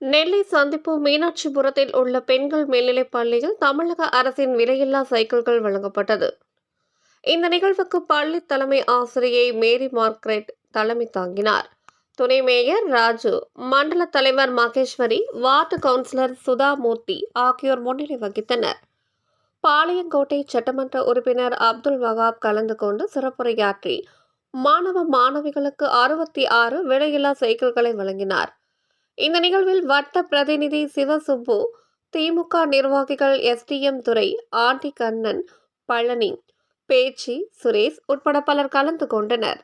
நெல்லை சந்திப்பு மீனாட்சிபுரத்தில் உள்ள பெண்கள் மேல்நிலைப் பள்ளியில் தமிழக அரசின் விலையில்லா சைக்கிள்கள் வழங்கப்பட்டது. இந்த நிகழ்வுக்கு பள்ளி தலைமை ஆசிரியை மேரி மார்க்ரெட் தலைமை தாங்கினார். துணை மேயர் ராஜு மண்டல தலைவர் மகேஸ்வரி வார்டு கவுன்சிலர் சுதாமூர்த்தி ஆகியோர் முன்னிலை வகித்தனர். பாளையங்கோட்டை சட்டமன்ற உறுப்பினர் அப்துல் வகாப் கலந்து கொண்டு சிறப்புரையாற்றி மாணவ மாணவிகளுக்கு அறுபத்தி ஆறு விலையில்லா சைக்கிள்களை வழங்கினார். இந்த நிகழ்வில் வட்ட பிரதிநிதி சிவசுப்பு திமுக நிர்வாகிகள் எஸ்டிஎம் துறை ஆண்டி கண்ணன் பழனி பேச்சி சுரேஷ் உட்பட பலர் கலந்து கொண்டனர்.